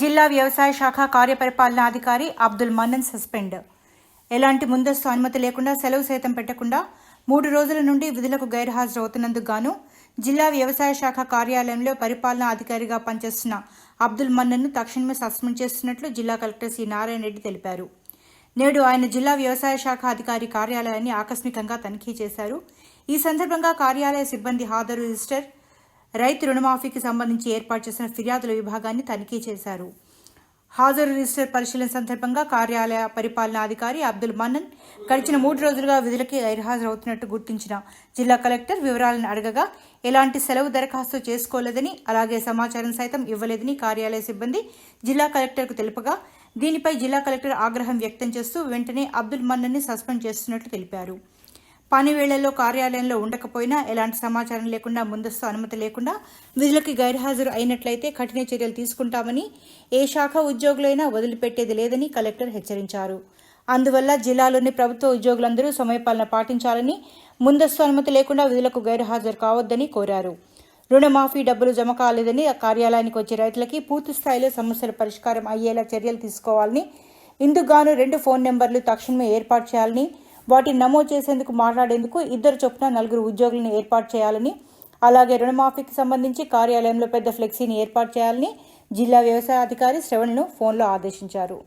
జిల్లా వ్యవసాయ శాఖ కార్యపరిపాలనాధికారి అబ్దుల్ మన్నన్ సస్పెండ్. ఎలాంటి ముందస్తు అనుమతి లేకుండా సెలవు సైతం పెట్టకుండా మూడు రోజుల నుండి విధులకు గైర్హాజరవుతున్నందుకు గాను జిల్లా వ్యవసాయ శాఖ కార్యాలయంలో పరిపాలనా అధికారిగా పనిచేస్తున్న అబ్దుల్ మన్నన్ను తక్షణమే సస్పెండ్ చేస్తున్నట్లు జిల్లా కలెక్టర్ సి. నారాయణ రెడ్డి తెలిపారు. నేడు ఆయన జిల్లా వ్యవసాయ శాఖ అధికారి కార్యాలయాన్ని ఆకస్మికంగా తనిఖీ చేశారు. ఈ సందర్భంగా కార్యాలయ సిబ్బంది హాజరు రిజిస్టర్ రైతు రుణమాఫీకి సంబంధించి ఏర్పాటు చేసిన ఫిర్యాదుల విభాగాన్ని తనిఖీ చేశారు. హాజరు రిజిస్టర్ పరిశీలన సందర్భంగా కార్యాలయ పరిపాలనా అధికారి అబ్దుల్ మన్నన్ గడిచిన మూడు రోజులుగా విధులకి గైర్హాజరవుతున్నట్టు గుర్తించిన జిల్లా కలెక్టర్ వివరాలను అడగగా ఎలాంటి సెలవు దరఖాస్తు చేసుకోలేదని అలాగే సమాచారం సైతం ఇవ్వలేదని కార్యాలయ సిబ్బంది జిల్లా కలెక్టర్కు తెలుపగా దీనిపై జిల్లా కలెక్టర్ ఆగ్రహం వ్యక్తం చేస్తూ వెంటనే అబ్దుల్ మన్నన్ని సస్పెండ్ చేస్తున్నట్లు తెలిపారు. పని వేళల్లో కార్యాలయంలో ఉండకపోయినా ఎలాంటి సమాచారం లేకుండా ముందస్తు అనుమతి లేకుండా విధులకి గైర్హాజరు అయినట్లయితే కఠిన చర్యలు తీసుకుంటామని ఏ శాఖ ఉద్యోగులైనా వదిలిపెట్టేది లేదని కలెక్టర్ హెచ్చరించారు. అందువల్ల జిల్లాలోని ప్రభుత్వ ఉద్యోగులందరూ సమయపాలన పాటించాలని ముందస్తు అనుమతి లేకుండా విధులకు గైర్హాజరు కావద్దని కోరారు. రుణమాఫీ డబ్బులు జమ కాలేదని ఆ కార్యాలయానికి వచ్చే రైతులకి పూర్తి స్థాయిలో సమస్యల పరిష్కారం అయ్యేలా చర్యలు తీసుకోవాలని ఇందుకుగాను రెండు ఫోన్ నెంబర్లు తక్షణమే ఏర్పాటు చేయాలని వాటిని నమోదు చేసేందుకు మాట్లాడేందుకు ఇద్దరు చొప్పున నలుగురు ఉద్యోగులను ఏర్పాటు చేయాలని అలాగే రుణమాఫీకి సంబంధించి కార్యాలయంలో పెద్ద ఫ్లెక్సీని ఏర్పాటు చేయాలని జిల్లా వ్యవసాయ అధికారి శ్రవణ్ను ఫోన్లో ఆదేశించారు.